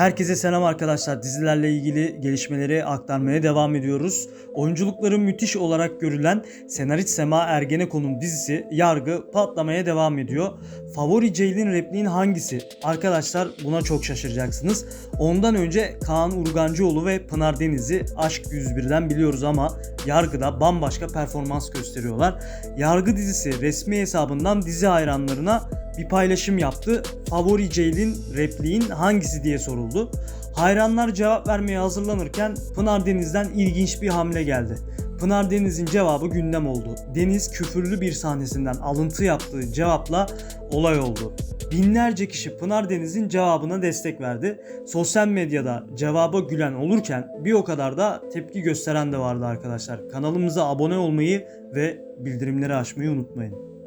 Herkese selam arkadaşlar. Dizilerle ilgili gelişmeleri aktarmaya devam ediyoruz. Oyunculukları müthiş olarak görülen senarist Sema Ergenekon'un dizisi Yargı patlamaya devam ediyor. Favori Ceylin repliğin hangisi? Arkadaşlar buna çok şaşıracaksınız. Ondan önce Kaan Urgancıoğlu ve Pınar Deniz'i Aşk 101'den biliyoruz ama Yargı'da bambaşka performans gösteriyorlar. Yargı dizisi resmi hesabından dizi hayranlarına bir paylaşım yaptı. Favori Ceylin repliğin hangisi diye soruldu. Hayranlar cevap vermeye hazırlanırken Pınar Deniz'den ilginç bir hamle geldi. Pınar Deniz'in cevabı gündem oldu. Deniz küfürlü bir sahnesinden alıntı yaptığı cevapla olay oldu. Binlerce kişi Pınar Deniz'in cevabına destek verdi. Sosyal medyada cevaba gülen olurken bir o kadar da tepki gösteren de vardı arkadaşlar. Kanalımıza abone olmayı ve bildirimleri açmayı unutmayın.